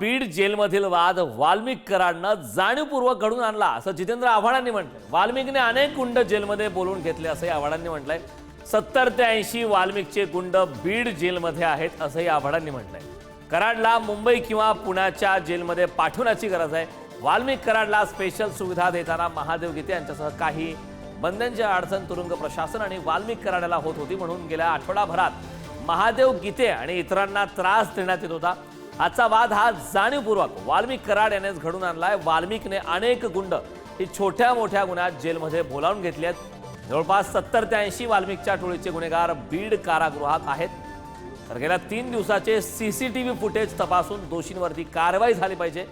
बीड जेलमधील वाद वाल्मिक कराडनं जाणीवपूर्वक घडून आणला असं जितेंद्र आव्हाडांनी म्हटलंय. वाल्मिकने अनेक गुंड जेलमध्ये बोलवून घेतले असंही आव्हाडांनी म्हटलंय. सत्तर ते ऐंशी वाल्मिकचे गुंड बीड जेलमध्ये आहेत असंही आव्हाडांनी म्हटलंय. कराडला मुंबई किंवा पुण्याच्या जेलमध्ये पाठवण्याची गरज आहे. वाल्मिक कराडला स्पेशल सुविधा देताना महादेव गीते यांच्यासह काही बंद्यांची अडचण तुरुंग प्रशासन आणि वाल्मिक कराडाला होत होती म्हणून गेल्या आठवडाभरात महादेव गीते आणि इतरांना त्रास देण्यात येत होता. आजचा वाद हा जाणीवपूर्वक वाल्मिक कराड यानेच घडून आणलाय. वाल्मिकने अनेक गुंड ही छोट्या मोठ्या गुन्ह्यात जेलमध्ये बोलावून घेतली आहेत. जवळपास सत्तर ते ऐंशी वाल्मिकच्या टोळीचे गुन्हेगार बीड कारागृहात आहेत. तर गेल्या तीन दिवसाचे सीसीटीव्ही फुटेज तपासून दोषींवरती कारवाई झाली पाहिजे.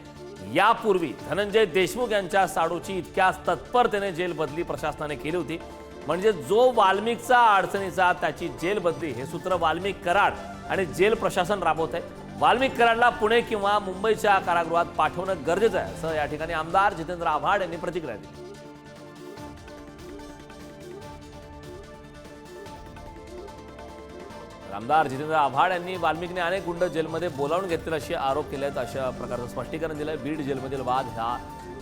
यापूर्वी धनंजय देशमुख यांच्या साडूची इतक्या तत्परतेने जेल बदली प्रशासनाने केली होती. म्हणजे जो वाल्मिकचा अडचणीचा त्याची जेल बदली हे सूत्र वाल्मिक कराड आणि जेल प्रशासन राबवत आहे वाल्मिकरांना पुणे किंवा मुंबईच्या कारागृहात पाठवणं गरजेचं आहे असं या ठिकाणी आमदार जितेंद्र आव्हाड यांनी प्रतिक्रिया दिली. आमदार जितेंद्र आव्हाड यांनी वाल्मिकने अनेक गुंड जेलमध्ये बोलावून घेतले असे आरोप केले आहेत अशा प्रकारचं स्पष्टीकरण दिलं बीड जेलमधील वाद हा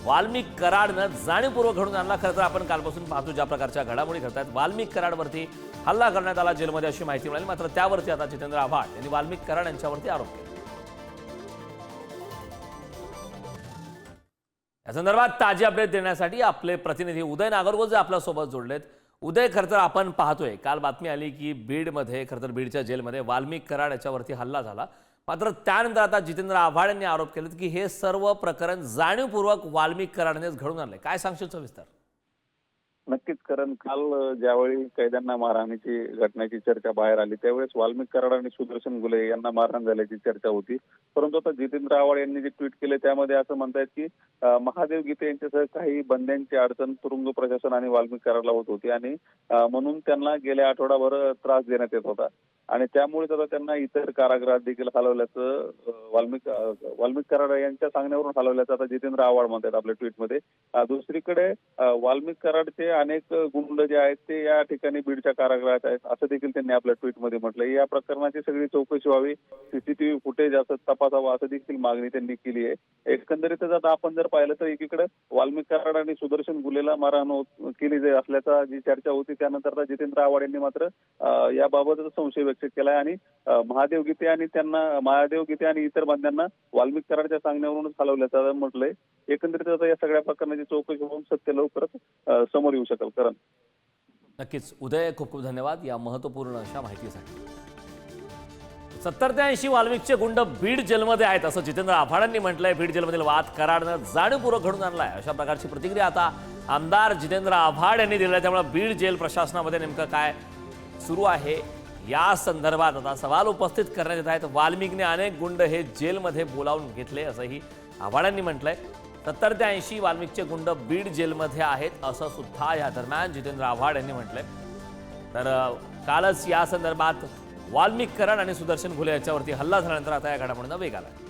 वाल्मिक कराडनं जाणीवपूर्वक घडून आणला. खरं तर आपण कालपासून पाहतो ज्या प्रकारच्या घडामोडी घडत आहेत वाल्मिक कराडवरती हल्ला करण्यात आला जेलमध्ये अशी माहिती मिळाली मात्र त्यावरती आता जितेंद्र आव्हाड यांनी वाल्मिक कराड यांच्यावरती आरोप केला. या संदर्भात ताजी अपडेट देण्यासाठी आपले प्रतिनिधी उदय नागरगोजे आपल्यासोबत जोडलेत. उदय खरं तर आपण पाहतोय काल बातमी आली की बीडमध्ये खरं तर बीडच्या जेलमध्ये वाल्मिक कराड याच्यावरती हल्ला झाला. मात्र त्यानंतर आता जितेंद्र आव्हाड यांनी आरोप केलेत की हे सर्व प्रकरण जाणीवपूर्वक वाल्मिक कराडनेच घडून आणलंय. काय सांगशील सविस्तर? नक्कीच कारण काल ज्यावेळी कैद्यांना मारहाणीची घटनेची चर्चा बाहेर आली त्यावेळेस वाल्मिक कराड आणि सुदर्शन गुले यांना मारहाण झाल्याची चर्चा होती. परंतु आता जितेंद्र आव्हाड यांनी जे ट्विट केले त्यामध्ये असं म्हणतायत की महादेव गीते यांच्यासह काही बंद्यांची अडचण तुरुंग प्रशासन आणि वाल्मिक कराडला होत होती आणि म्हणून त्यांना गेल्या आठवडाभर त्रास देण्यात येत होता. आणि त्यामुळे आता त्यांना इतर कारागृहात देखील हलवल्याचं वाल्मिक वाल्मिक कराड यांच्या सांगण्यावरून हलवल्याचं आता जितेंद्र आव्हाड म्हणतात आपल्या ट्विटमध्ये. दुसरीकडे वाल्मिक कराडचे अनेक गुंड जे आहेत ते या ठिकाणी बीडच्या कारागृहात आहेत. असं देखील त्यांनी आपल्या ट्विटमध्ये म्हटलं या प्रकरणाची सगळी चौकशी व्हावी. सीसीटीव्ही फुटेज असं तपासावं असं देखील मागणी त्यांनी केली आहे. एकंदरीतच आता आपण जर पाहिलं तर एकीकडे वाल्मिक कराड आणि सुदर्शन गुलेला मारहाण केली जाईल असल्याचा जी चर्चा होती त्यानंतर जितेंद्र आव्हाड यांनी मात्र याबाबत संशय व्यक्त केलाय आणि महादेव गीते आणि त्यांना महादेव गीते आणि इतर बांध्यांना वाल्मिक कराडच्या सांगण्यावरूनच हलवल्याचं म्हटलंय एकंदरीत आता या सगळ्या प्रकरणाची चौकशी होऊन सत्य लवकरच समोर येऊ शकेल. कारण. नक्कीच. उदय खूप खूप धन्यवाद या महत्त्वपूर्ण अशा माहितीसाठी. सत्तर ते ऐंशी वाल्मिकचे गुंड बीड जेलमध्ये आहेत असं जितेंद्र आव्हाडांनी म्हटलंय. बीड जेलमधील वाद कराडनं जाणीवपूर्वक घडून आणलाय. अशा प्रकारची प्रतिक्रिया आता आमदार जितेंद्र आव्हाड यांनी दिली आहे. त्यामुळे बीड जेल प्रशासनामध्ये नेमकं काय सुरू आहे? या संदर्भात आता सवाल उपस्थित करण्यात येत आहेत. वाल्मिकने अनेक गुंड हे जेलमध्ये बोलावून घेतले असंही आव्हाडांनी म्हटलंय. सत्तर ते ऐंशी वाल्मिकचे गुंड बीड जेलमध्ये आहेत असं सुद्धा या दरम्यान जितेंद्र आव्हाड यांनी म्हटलंय. तर कालच या संदर्भात वाल्मिक कराड आणि सुदर्शन घुले याच्यावरती हल्ला झाल्यानंतर आता या घडामोडींना वेग आला आहे.